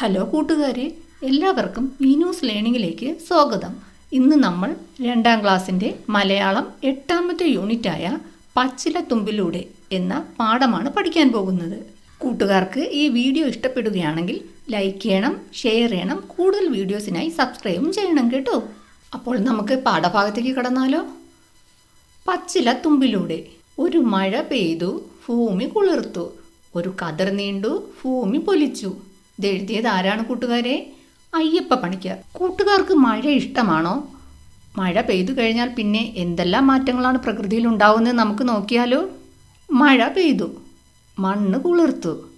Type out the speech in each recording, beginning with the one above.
Hello കൂട്ടുകാരെ എല്ലാവർക്കും മീനൂസ് ലേണിംഗിലേക്ക് സ്വാഗതം. ഇന്ന് നമ്മൾ രണ്ടാം ക്ലാസ്സിന്റെ മലയാളം എട്ടാമത്തെ യൂണിറ്റായ പച്ചില തുമ്പിലൂടെ എന്ന പാഠമാണ് പഠിക്കാൻ പോകുന്നത്. കൂട്ടുകാർക്ക് ഈ വീഡിയോ ഇഷ്ടപ്പെടുകയാണെങ്കിൽ ലൈക്ക് ചെയ്യണം ഷെയർ ചെയ്യണം കൂടുതൽ വീഡിയോസിനായി സബ്സ്ക്രൈബും ചെയ്യണം കേട്ടോ. അപ്പോൾ നമുക്ക് പാഠഭാഗത്തേക്ക് കടന്നാലോ? പച്ചില തുമ്പിലൂടെ ഒരു മഴ പെയ്തു ഭൂമി കുളിർത്തു. ഒരു കതിർ നീണ്ടു ഭൂമി പൊലിച്ചു. ഇതെഴുതിയത് ആരാണ് കൂട്ടുകാരെ? അയ്യപ്പ പണിക്കർ. കൂട്ടുകാർക്ക് മഴ ഇഷ്ടമാണോ? മഴ പെയ്തു കഴിഞ്ഞാൽ പിന്നെ എന്തെല്ലാം മാറ്റങ്ങളാണ് പ്രകൃതിയിൽ ഉണ്ടാവുന്നത് നമുക്ക് നോക്കിയാലോ? മഴ പെയ്തു. മണ്ണ് കുളിർത്തു.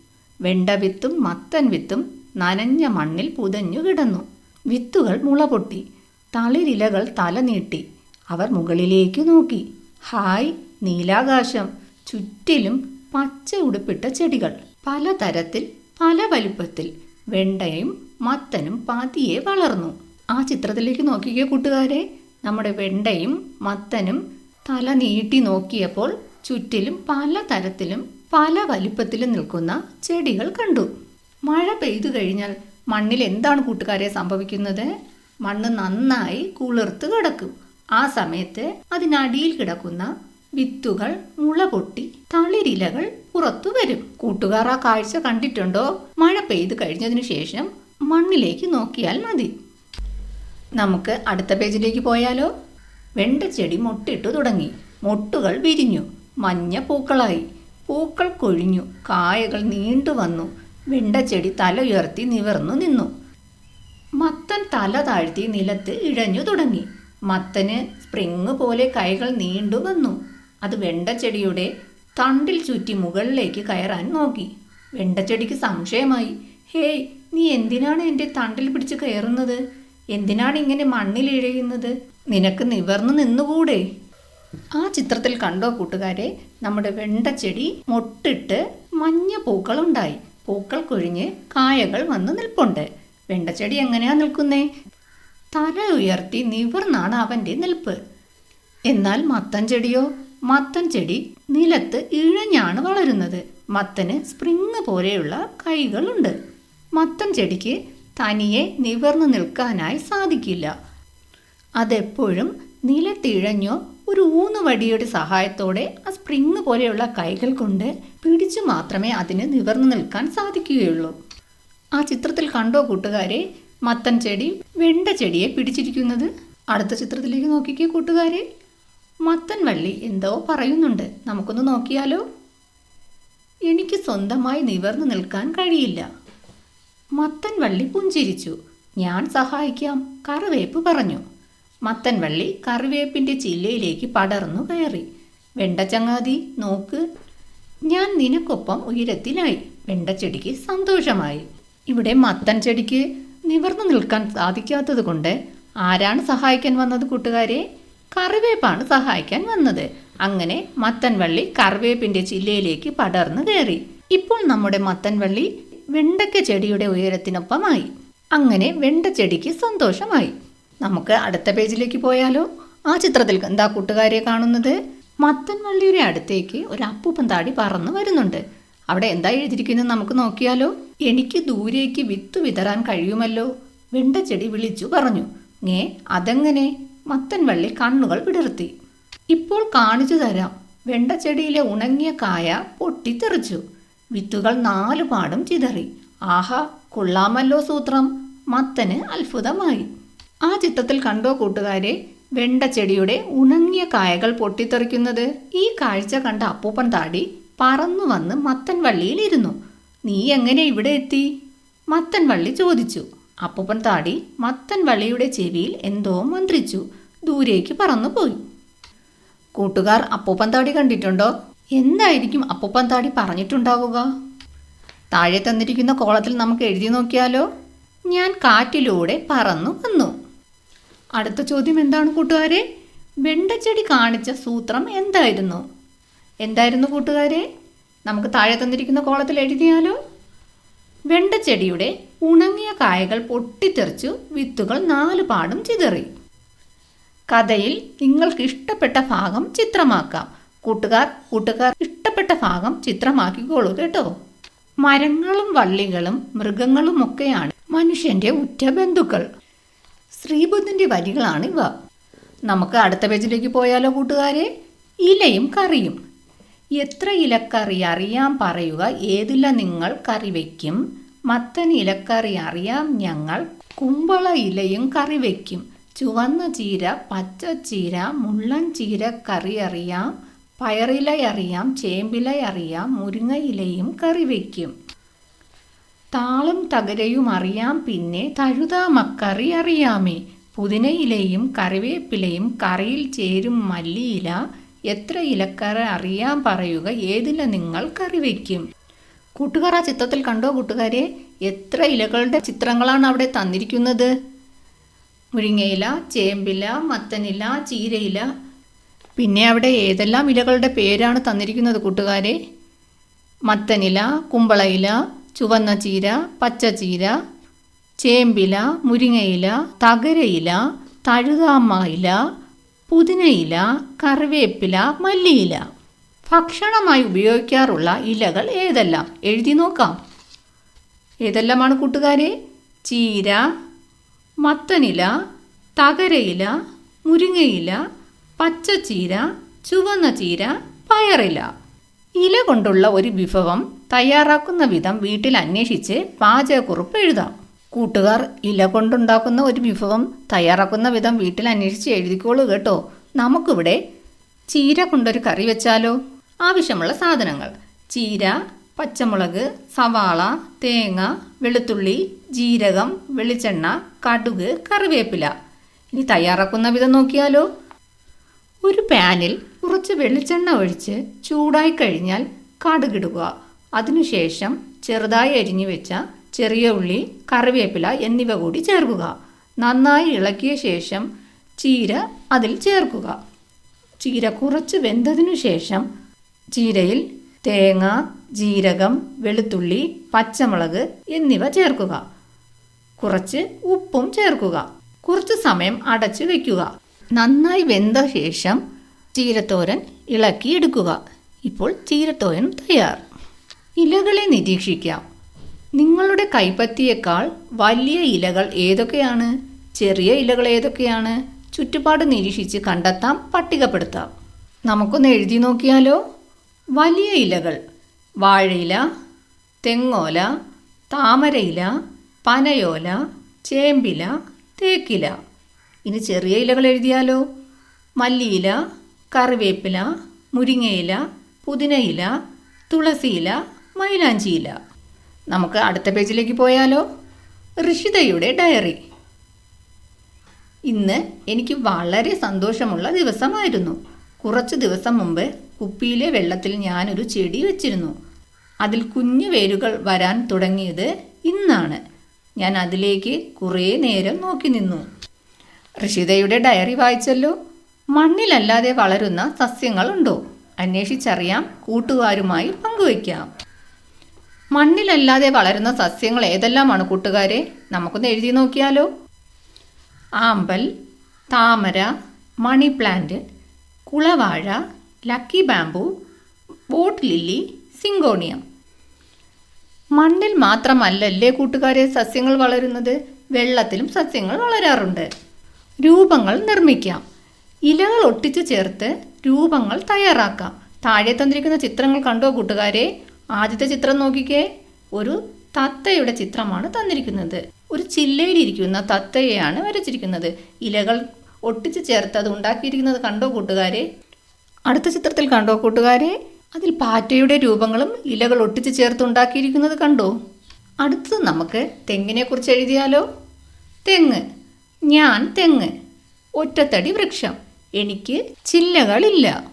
വെണ്ട വിത്തും മത്തൻ വിത്തും നനഞ്ഞ മണ്ണിൽ പുതഞ്ഞു കിടന്നു. വിത്തുകൾ മുള പൊട്ടി. തളിരിലകൾ തല നീട്ടി. അവർ മുകളിലേക്ക് നോക്കി. ഹായ് നീലാകാശം. ചുറ്റിലും പച്ച ഉടുപ്പിട്ട ചെടികൾ. പലതരത്തിൽ പല വലിപ്പത്തിൽ വെണ്ടയും മത്തനും പതിയെ വളർന്നു. ആ ചിത്രത്തിലേക്ക് നോക്കിക്കേ കൂട്ടുകാരെ. നമ്മുടെ വെണ്ടയും മത്തനും തല നീട്ടി നോക്കിയപ്പോൾ ചുറ്റിലും പല തരത്തിലും പല വലിപ്പത്തിലും നിൽക്കുന്ന ചെടികൾ കണ്ടു. മഴ പെയ്തു കഴിഞ്ഞാൽ മണ്ണിൽ എന്താണ് കൂട്ടുകാരെ സംഭവിക്കുന്നത്? മണ്ണ് നന്നായി കുളിർത്ത് കിടക്കും. ആ സമയത്ത് അതിനടിയിൽ കിടക്കുന്ന വിത്തുകൾ മുള പൊട്ടി തളിരിലകൾ പുറത്തു വരും. കൂട്ടുകാർ ആ കാഴ്ച കണ്ടിട്ടുണ്ടോ? മഴ പെയ്തു കഴിഞ്ഞതിന് ശേഷം മണ്ണിലേക്ക് നോക്കിയാൽ മതി. നമുക്ക് അടുത്ത പേജിലേക്ക് പോയാലോ? വെണ്ടച്ചെടി മൊട്ടിട്ടു തുടങ്ങി. മുട്ടുകൾ വിരിഞ്ഞു. മഞ്ഞ പൂക്കളായി. പൂക്കൾ കൊഴിഞ്ഞു. കായകൾ നീണ്ടു വന്നു. വെണ്ടച്ചെടി തല ഉയർത്തി നിവർന്നു നിന്നു. മത്തൻ തല താഴ്ത്തി നിലത്ത് ഇഴഞ്ഞു തുടങ്ങി. മത്തന് സ്പ്രിങ് പോലെ കൈകൾ നീണ്ടു വന്നു. അത് വെണ്ടച്ചെടിയുടെ തണ്ടിൽ ചുറ്റി മുകളിലേക്ക് കയറാൻ നോക്കി. വെണ്ടച്ചെടിക്ക് സംശയമായി. ഹേയ് നീ എന്തിനാണ് എന്റെ തണ്ടിൽ പിടിച്ച് കയറുന്നത്? എന്തിനാണ് ഇങ്ങനെ മണ്ണിൽ ഇഴയുന്നത്? നിനക്ക് നിവർന്നു നിന്നുകൂടെ? ആ ചിത്രത്തിൽ കണ്ടോ കൂട്ടുകാരെ? നമ്മുടെ വെണ്ടച്ചെടി മൊട്ടിട്ട് മഞ്ഞ പൂക്കളുണ്ടായി. പൂക്കൾ കൊഴിഞ്ഞ് കായകൾ വന്ന് നിൽപ്പുണ്ട്. വെണ്ടച്ചെടി എങ്ങനെയാ നിൽക്കുന്നേ? തല ഉയർത്തി നിവർന്നാണ് അവന്റെ നിൽപ്പ്. എന്നാൽ മത്തൻ ചെടിയോ? മത്തൻ ചെടി നിലത്ത് ഇഴഞ്ഞാണ് വളരുന്നത്. മത്തന് സ്പ്രിങ് പോലെയുള്ള കൈകളുണ്ട്. മത്തൻ ചെടിക്ക് തനിയെ നിവർന്നു നിൽക്കാനായി സാധിക്കില്ല. അതെപ്പോഴും നിലത്തിഴഞ്ഞോ ഒരു ഊന്നുവടിയുടെ സഹായത്തോടെ ആ സ്പ്രിങ് പോലെയുള്ള കൈകൾ കൊണ്ട് പിടിച്ചു മാത്രമേ അതിന് നിവർന്നു നിൽക്കാൻ സാധിക്കുകയുള്ളൂ. ആ ചിത്രത്തിൽ കണ്ടോ കൂട്ടുകാരെ? മത്തൻ ചെടി വെണ്ട ചെടിയെ പിടിച്ചിരിക്കുന്നത്. അടുത്ത ചിത്രത്തിലേക്ക് നോക്കിക്കേ കൂട്ടുകാരെ. മത്തൻ വള്ളി എന്തോ പറയുന്നുണ്ട്. നമുക്കൊന്ന് നോക്കിയാലോ? എനിക്ക് സ്വന്തമായി നിവർന്നു നിൽക്കാൻ കഴിയില്ല. മത്തൻവള്ളി പുഞ്ചിരിച്ചു. ഞാൻ സഹായിക്കാം കറിവേപ്പ് പറഞ്ഞു. മത്തൻവള്ളി കറിവേപ്പിന്റെ ചില്ലയിലേക്ക് പടർന്നു കയറി. വെണ്ടച്ചങ്ങാതി നോക്ക്. ഞാൻ നിനക്കൊപ്പം ഉയരത്തിലായി. വെണ്ടച്ചെടിക്ക് സന്തോഷമായി. ഇവിടെ മത്തൻ ചെടിക്ക് നിവർന്നു നിൽക്കാൻ സാധിക്കാത്തത് കൊണ്ട് ആരാണ് സഹായിക്കാൻ വന്നത് കൂട്ടുകാരെ? കറിവേപ്പാണ് സഹായിക്കാൻ വന്നത്. അങ്ങനെ മത്തൻവള്ളി കറിവേപ്പിന്റെ ചില്ലയിലേക്ക് പടർന്നു കയറി. ഇപ്പോൾ നമ്മുടെ മത്തൻവള്ളി വെണ്ടയ്ക്ക ചെടിയുടെ ഉയരത്തിനൊപ്പമായി. അങ്ങനെ വെണ്ട ചെടിക്ക് സന്തോഷമായി. നമുക്ക് അടുത്ത പേജിലേക്ക് പോയാലോ? ആ ചിത്രത്തിൽ എന്താ കൂട്ടുകാരെ കാണുന്നത്? മത്തൻവള്ളിയുടെ അടുത്തേക്ക് ഒരു അപ്പൂപ്പൻ താടി പറന്നു വരുന്നുണ്ട്. അവിടെ എന്താ എഴുതിയിരിക്കുന്നത് നമുക്ക് നോക്കിയാലോ? എനിക്ക് ദൂരേക്ക് വിത്ത് വിതറാൻ കഴിയുമല്ലോ? വെണ്ടച്ചെടി വിളിച്ചു പറഞ്ഞു. ഏ അതെങ്ങനെ? മത്തൻ വള്ളി കണ്ണുകൾ വിടർത്തി. ഇപ്പോൾ കാണിച്ചു തരാം. വെണ്ടച്ചെടിയിലെ ഉണങ്ങിയ കായ പൊട്ടിത്തെറിച്ചു. വിത്തുകൾ നാലുപാടും ചിതറി. ആഹാ കൊള്ളാമല്ലോ സൂത്രം. മത്തന് അത്ഭുതമായി. ആ ചിത്രത്തിൽ കണ്ടോ കൂട്ടുകാരെ? വെണ്ടച്ചെടിയുടെ ഉണങ്ങിയ കായകൾ പൊട്ടിത്തെറിക്കുന്നത്. ഈ കാഴ്ച കണ്ട അപ്പൂപ്പൻ താടി പറന്നു വന്ന് മത്തൻ വള്ളിയിൽ ഇരുന്നു. നീ എങ്ങനെ ഇവിടെ എത്തി? മത്തൻ വള്ളി ചോദിച്ചു. അപ്പൂപ്പൻ താടി മത്തൻ വള്ളിയുടെ ചെവിയിൽ എന്തോ മന്ത്രിച്ചു. ദൂരേക്ക് പറന്നുപോയി. കൂട്ടുകാർ അപ്പൂപ്പൻ താടി കണ്ടിട്ടുണ്ടോ? എന്തായിരിക്കും അപ്പൂപ്പൻ താടി പറഞ്ഞിട്ടുണ്ടാവുക? താഴെ തന്നിരിക്കുന്ന കോളത്തിൽ നമുക്ക് എഴുതി നോക്കിയാലോ? ഞാൻ കാറ്റിലൂടെ പറന്നു വന്നു. അടുത്ത ചോദ്യം എന്താണ് കൂട്ടുകാരെ? വെണ്ടച്ചെടി കാണിച്ച സൂത്രം എന്തായിരുന്നു? എന്തായിരുന്നു കൂട്ടുകാരെ? നമുക്ക് താഴെ തന്നിരിക്കുന്ന കോളത്തിൽ എഴുതിയാലോ? വെണ്ടച്ചെടിയുടെ ഉണങ്ങിയ കായകൾ പൊട്ടിത്തെറിച്ചു വിത്തുകൾ നാലു പാടും ചിതറി. കഥയിൽ നിങ്ങൾക്ക് ഇഷ്ടപ്പെട്ട ഭാഗം ചിത്രമാക്കാം. കൂട്ടുകാർ കൂട്ടുകാർ ഇഷ്ടപ്പെട്ട ഭാഗം ചിത്രമാക്കിക്കോളൂ കേട്ടോ. മരങ്ങളും വള്ളികളും മൃഗങ്ങളുമൊക്കെയാണ് മനുഷ്യന്റെ ഉറ്റ ബന്ധുക്കൾ ശ്രീബുദ്ധന്റെ വരികളാണ് ഇവ നമുക്ക് അടുത്ത പേജിലേക്ക് പോയാലോ കൂട്ടുകാരെ? ഇലയും കറിയും. എത്ര ഇലക്കറി അറിയാം പറയുക? ഏതില നിങ്ങൾ കറി വയ്ക്കും മത്തൻ ഇലക്കറി അറിയാം ഞങ്ങൾ. കുമ്പള ഇലയും കറി വയ്ക്കും ചുവന്ന ചീര പച്ച ചീര മുള്ളൻ ചീര കറി അറിയാം. പയറില അറിയാം ചേമ്പില അറിയാം മുരിങ്ങ ഇലയും കറി വയ്ക്കും താളും തകരയും അറിയാം പിന്നെ തഴുതാമക്കറി അറിയാമേ. പുതിനയിലയും കറിവേപ്പിലയും കറിയിൽ ചേരും മല്ലിയില എത്ര ഇലക്കറ അറിയാൻ പറയുക ഏതില നിങ്ങൾ കറി വയ്ക്കും കൂട്ടുകാർ ആ ചിത്രത്തിൽ കണ്ടോ കൂട്ടുകാരെ? എത്ര ഇലകളുടെ ചിത്രങ്ങളാണ് അവിടെ തന്നിരിക്കുന്നത്? മുരിങ്ങയില ചേമ്പില മത്തനില ചീരയില. പിന്നെ അവിടെ ഏതെല്ലാം ഇലകളുടെ പേരാണ് തന്നിരിക്കുന്നത് കൂട്ടുകാരെ? മത്തനില കുമ്പളയില ചുവന്ന ചീര പച്ച ചീര ചേമ്പില മുരിങ്ങയില തകരയില തഴുതാമ ഇല പുതിനയില കറിവേപ്പില മല്ലിയില. ഭക്ഷണമായി ഉപയോഗിക്കാറുള്ള ഇലകൾ ഏതെല്ലാം? എഴുതി നോക്കാം. ഏതെല്ലാമാണ് കൂട്ടുകാരെ? ചീര മത്തനില തകരയില മുരിങ്ങയില പച്ചച്ചീര ചുവന്ന ചീര പയറില. ഇല കൊണ്ടുള്ള ഒരു വിഭവം തയ്യാറാക്കുന്ന വിധം വീട്ടിൽ അന്വേഷിച്ച് പാചകക്കുറിപ്പ് എഴുതാം. കൂട്ടുകാർ ഇല കൊണ്ടുണ്ടാക്കുന്ന ഒരു വിഭവം തയ്യാറാക്കുന്ന വിധം വീട്ടിൽ അന്വേഷിച്ച് എഴുതിക്കോളൂ കേട്ടോ. നമുക്കിവിടെ ചീര കൊണ്ടൊരു കറി വെച്ചാലോ? ആവശ്യമുള്ള സാധനങ്ങൾ. ചീര പച്ചമുളക് സവാള തേങ്ങ വെളുത്തുള്ളി ജീരകം വെളിച്ചെണ്ണ കടുക് കറിവേപ്പില. ഇനി തയ്യാറാക്കുന്ന വിധം നോക്കിയാലോ? ഒരു പാനിൽ കുറച്ച് വെളിച്ചെണ്ണ ഒഴിച്ച് ചൂടായി കഴിഞ്ഞാൽ കടുകിടുക അതിനുശേഷം ചെറുതായി അരിഞ്ഞു വെച്ച ചെറിയ ഉള്ളി കറിവേപ്പില എന്നിവ കൂടി ചേർക്കുക. നന്നായി ഇളക്കിയ ശേഷം ചീര അതിൽ ചേർക്കുക. ചീര കുറച്ച് വെന്തതിനു ശേഷം ചീരയിൽ തേങ്ങ ജീരകം വെളുത്തുള്ളി പച്ചമുളക് എന്നിവ ചേർക്കുക. കുറച്ച് ഉപ്പും ചേർക്കുക. കുറച്ച് സമയം അടച്ചു വയ്ക്കുക നന്നായി വെന്ത ശേഷം ചീരത്തോരൻ ഇളക്കി എടുക്കുക ഇപ്പോൾ ചീരത്തോരൻ തയ്യാർ. ഇലകളെ നിരീക്ഷിക്കാം. നിങ്ങളുടെ കൈപ്പത്തിയേക്കാൾ വലിയ ഇലകൾ ഏതൊക്കെയാണ്? ചെറിയ ഇലകൾ ഏതൊക്കെയാണ്? ചുറ്റുപാട് നിരീക്ഷിച്ച് കണ്ടെത്താം പട്ടികപ്പെടുത്താം. നമുക്കൊന്ന് എഴുതി നോക്കിയാലോ? വലിയ ഇലകൾ. വാഴയില തെങ്ങോല താമരയില പനയോല ചേമ്പില തേക്കില. ഇനി ചെറിയ ഇലകൾ എഴുതിയാലോ? മല്ലിയില കറിവേപ്പില മുരിങ്ങയില പുതിനയില തുളസിയില മൈലാഞ്ചിയില. നമുക്ക് അടുത്ത പേജിലേക്ക് പോയാലോ? ഋഷിതയുടെ ഡയറി. ഇന്ന് എനിക്ക് വളരെ സന്തോഷമുള്ള ദിവസമായിരുന്നു. കുറച്ച് ദിവസം മുമ്പ് കുപ്പിയിലെ വെള്ളത്തിൽ ഞാനൊരു ചെടി വെച്ചിരുന്നു. അതിൽ കുഞ്ഞു വേരുകൾ വരാൻ തുടങ്ങിയത് ഇന്നാണ്. ഞാൻ അതിലേക്ക് കുറേ നേരം നോക്കി നിന്നു. ഋഷിതയുടെ ഡയറി വായിച്ചല്ലോ? മണ്ണിലല്ലാതെ വളരുന്ന സസ്യങ്ങളുണ്ടോ? അന്വേഷിച്ചറിയാം കൂട്ടുകാരുമായി പങ്കുവയ്ക്കാം. മണ്ണിലല്ലാതെ വളരുന്ന സസ്യങ്ങൾ ഏതെല്ലാമാണ് കൂട്ടുകാരെ? നമുക്കൊന്ന് എഴുതി നോക്കിയാലോ. ആമ്പൽ താമര money plant കുളവാഴ lucky bamboo boat lily syngonium. മണ്ണിൽ മാത്രമല്ലല്ലേ കൂട്ടുകാരെ സസ്യങ്ങൾ വളരുന്നത്? വെള്ളത്തിലും സസ്യങ്ങൾ വളരാറുണ്ട്. രൂപങ്ങൾ നിർമ്മിക്കാം. ഇലകൾ ഒട്ടിച്ചു ചേർത്ത് രൂപങ്ങൾ തയ്യാറാക്കാം. താഴെ തന്നിരിക്കുന്ന ചിത്രങ്ങൾ കണ്ടോ കൂട്ടുകാരെ? ആദ്യത്തെ ചിത്രം നോക്കിക്കേ. ഒരു തത്തയുടെ ചിത്രമാണ് തന്നിരിക്കുന്നത്. ഒരു ചില്ലയിലിരിക്കുന്ന തത്തയെയാണ് വരച്ചിരിക്കുന്നത്. ഇലകൾ ഒട്ടിച്ച് ചേർത്ത് അത് ഉണ്ടാക്കിയിരിക്കുന്നത് കണ്ടോ കൂട്ടുകാരെ? അടുത്ത ചിത്രത്തിൽ കണ്ടോ കൂട്ടുകാരെ? അതിൽ പാറ്റയുടെ രൂപങ്ങളും ഇലകൾ ഒട്ടിച്ച് ചേർത്ത് ഉണ്ടാക്കിയിരിക്കുന്നത് കണ്ടോ? അടുത്തത് നമുക്ക് തെങ്ങിനെക്കുറിച്ച് എഴുതിയാലോ? തെങ്ങ്. ഞാൻ തെങ്ങ്. ഒറ്റത്തടി വൃക്ഷം. എനിക്ക് ചില്ലകളില്ല.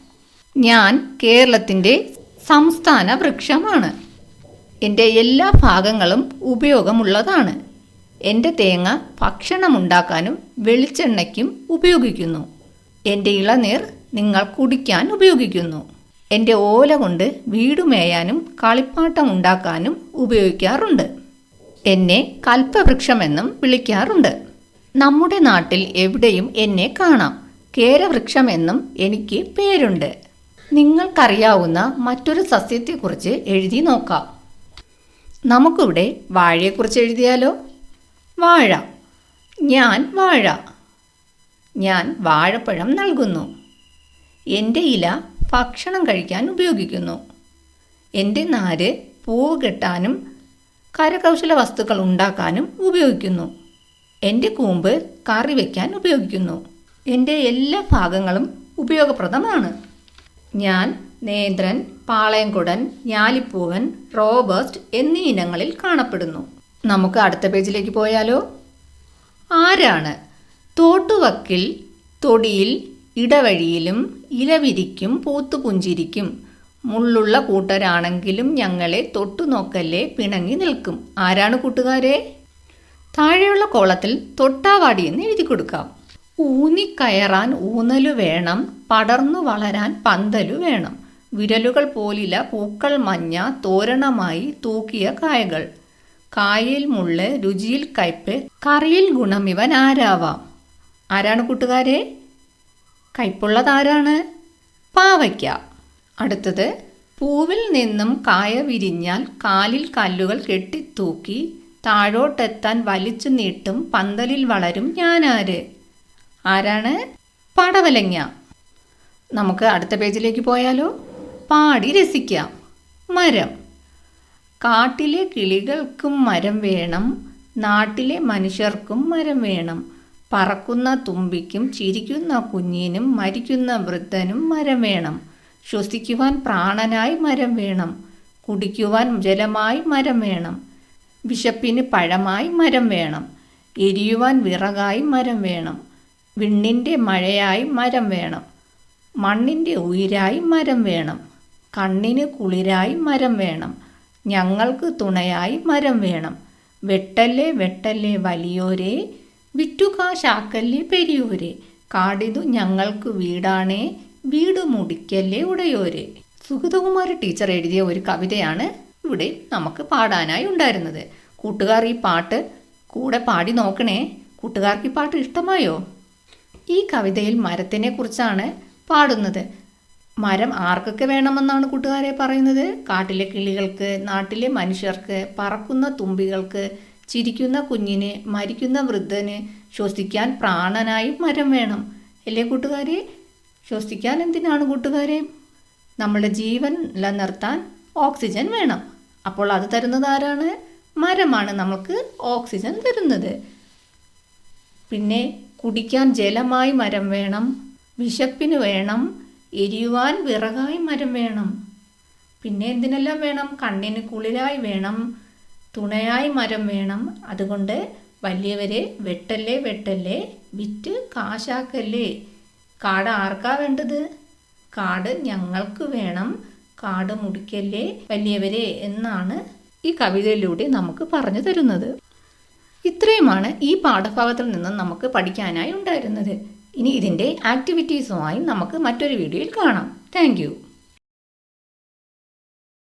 ഞാൻ കേരളത്തിന്റെ സംസ്ഥാന വൃക്ഷമാണ്. എന്റെ എല്ലാ ഭാഗങ്ങളും ഉപയോഗമുള്ളതാണ്. എന്റെ തേങ്ങ ഭക്ഷണമുണ്ടാക്കാനും വെളിച്ചെണ്ണയ്ക്കും ഉപയോഗിക്കുന്നു. എന്റെ ഇളനീർ നിങ്ങൾ കുടിക്കാൻ ഉപയോഗിക്കുന്നു. എന്റെ ഓല കൊണ്ട് വീട് മേയാനും കളിപ്പാട്ടം ഉണ്ടാക്കാനും ഉപയോഗിക്കാറുണ്ട്. എന്നെ കൽപ്പവൃക്ഷമെന്നും വിളിക്കാറുണ്ട്. നമ്മുടെ നാട്ടിൽ എവിടെയും എന്നെ കാണാം. കേരവൃക്ഷമെന്നും എനിക്ക് പേരുണ്ട്. നിങ്ങൾക്കറിയാവുന്ന മറ്റൊരു സസ്യത്തെക്കുറിച്ച് എഴുതി നോക്കാം. നമുക്കിവിടെ വാഴയെക്കുറിച്ച് എഴുതിയാലോ? വാഴ. ഞാൻ വാഴ. ഞാൻ വാഴപ്പഴം നൽകുന്നു. എന്റെ ഇല ഭക്ഷണം കഴിക്കാൻ ഉപയോഗിക്കുന്നു. എന്റെ നാര് പൂവ് കെട്ടാനും കരകൗശല വസ്തുക്കൾ ഉണ്ടാക്കാനും ഉപയോഗിക്കുന്നു. എന്റെ കൂമ്പ് കറി വയ്ക്കാൻ ഉപയോഗിക്കുന്നു. എന്റെ എല്ലാ ഭാഗങ്ങളും ഉപയോഗപ്രദമാണ്. ഞാൻ നേന്ദ്രൻ പാളയംകുടൻ ഞാലിപ്പൂവൻ റോബസ്റ്റ് എന്നീ ഇനങ്ങളിൽ കാണപ്പെടുന്നു. നമുക്ക് അടുത്ത പേജിലേക്ക് പോയാലോ? ആരാണ്? തോട്ടുവക്കിൽ തൊടിയിൽ ഇടവഴിയിലും ഇലവിരിക്കും പൂത്തുപുഞ്ചിരിക്കും. മുള്ളുള്ള കൂട്ടരാണെങ്കിലും ഞങ്ങളെ തൊട്ടുനോക്കല്ലേ പിണങ്ങി നിൽക്കും. ആരാണ് കൂട്ടുകാരെ? താഴെയുള്ള കോളത്തിൽ തൊട്ടാവാടി എന്ന് എഴുതി കൊടുക്കാം. ഊന്നിക്കയറാൻ ഊന്നലു വേണം പടർന്നു വളരാൻ പന്തലു വേണം. വിരലുകൾ പോലില്ല പൂക്കൾ മഞ്ഞ തോരണമായി തൂക്കിയ കായകൾ. കായയിൽ മുള്ള് രുചിയിൽ കയ്പ് കറിയിൽ ഗുണം ഇവൻ ആരാവാം. ആരാണ് കൂട്ടുകാരെ? കയ്പുള്ളതാരാണ് പാവയ്ക്ക. അടുത്തത് പൂവിൽ നിന്നും കായ വിരിഞ്ഞാൽ കാലിൽ കല്ലുകൾ കെട്ടിത്തൂക്കി താഴോട്ടെത്താൻ വലിച്ചു നീട്ടും പന്തലിൽ വളരും ഞാനാര്? ആരാണ്? പടവലങ്ങ. നമുക്ക് അടുത്ത പേജിലേക്ക് പോയാലോ? പാടി രസിക്കാം. മരം. കാട്ടിലെ കിളികൾക്കും മരം വേണം. നാട്ടിലെ മനുഷ്യർക്കും മരം വേണം. പറക്കുന്ന തുമ്പിക്കും ചിരിക്കുന്ന കുഞ്ഞിനും മരിക്കുന്ന വൃദ്ധനും മരം വേണം. ശ്വസിക്കുവാൻ പ്രാണനായി മരം വേണം. കുടിക്കുവാൻ ജലമായി മരം വേണം. വിശപ്പിന് പഴമായി മരം വേണം. എരിയുവാൻ വിറകായി മരം വേണം. വിണ്ണിന്റെ മഴയായി മരം വേണം. മണ്ണിന്റെ ഉയിരായി മരം വേണം. കണ്ണിന് കുളിരായി മരം വേണം. ഞങ്ങൾക്ക് തുണയായി മരം വേണം. വെട്ടല്ലേ വെട്ടല്ലേ വലിയോരെ വിറ്റുകാശാക്കല്ലേ പെരിയോരേ. കാടിതു ഞങ്ങൾക്ക് വീടാണേ വീട് മുടിക്കല്ലേ ഉടയോരെ. സുഗതകുമാരി ടീച്ചർ എഴുതിയ ഒരു കവിതയാണ് ഇവിടെ നമുക്ക് പാടാനായി ഉണ്ടായിരുന്നത്. കൂട്ടുകാർ ഈ പാട്ട് കൂടെ പാടി നോക്കണേ. കൂട്ടുകാർക്ക് ഈ പാട്ട് ഇഷ്ടമായോ? ഈ കവിതയിൽ മരത്തിനെ കുറിച്ചാണ് പാടുന്നത്. മരം ആർക്കൊക്കെ വേണമെന്നാണ് കൂട്ടുകാരെ പറയുന്നത്? കാട്ടിലെ കിളികൾക്ക് നാട്ടിലെ മനുഷ്യർക്ക് പറക്കുന്ന തുമ്പികൾക്ക് ചിരിക്കുന്ന കുഞ്ഞിന് മരിക്കുന്ന വൃദ്ധന് ശ്വസിക്കാൻ പ്രാണനായി മരം വേണം. അല്ലേ കൂട്ടുകാരെ? ശ്വസിക്കാൻ എന്തിനാണ് കൂട്ടുകാരെ? നമ്മുടെ ജീവൻ നിലനിർത്താൻ ഓക്സിജൻ വേണം. അപ്പോൾ അത് തരുന്നത് ആരാണ്? മരമാണ് നമുക്ക് ഓക്സിജൻ തരുന്നത്. പിന്നെ കുടിക്കാൻ ജലമായി മരം വേണം വിശപ്പിന് വേണം എരിയുവാൻ വിറകായി മരം വേണം. പിന്നെ എന്തിനെല്ലാം വേണം? കണ്ണിന് കുളിരായി വേണം തുണയായി മരം വേണം. അതുകൊണ്ട് വലിയവരെ വെട്ടല്ലേ വെട്ടല്ലേ വിറ്റ് കാശാക്കല്ലേ. കാട് ആർക്കാ വേണ്ടത്? കാട് ഞങ്ങൾക്ക് വേണം. കാട് മുടിക്കല്ലേ വലിയവരെ എന്നാണ് ഈ കവിതയിലൂടെ നമുക്ക് പറഞ്ഞു തരുന്നത്. ഇത്രയുമാണ് ഈ പാഠഭാഗത്തിൽ നിന്നും നമുക്ക് പഠിക്കാനായി ഉണ്ടായിരുന്നത്. ഇനി ഇതിന്റെ ആക്ടിവിറ്റീസുമായി നമുക്ക് മറ്റൊരു വീഡിയോയിൽ കാണാം. താങ്ക്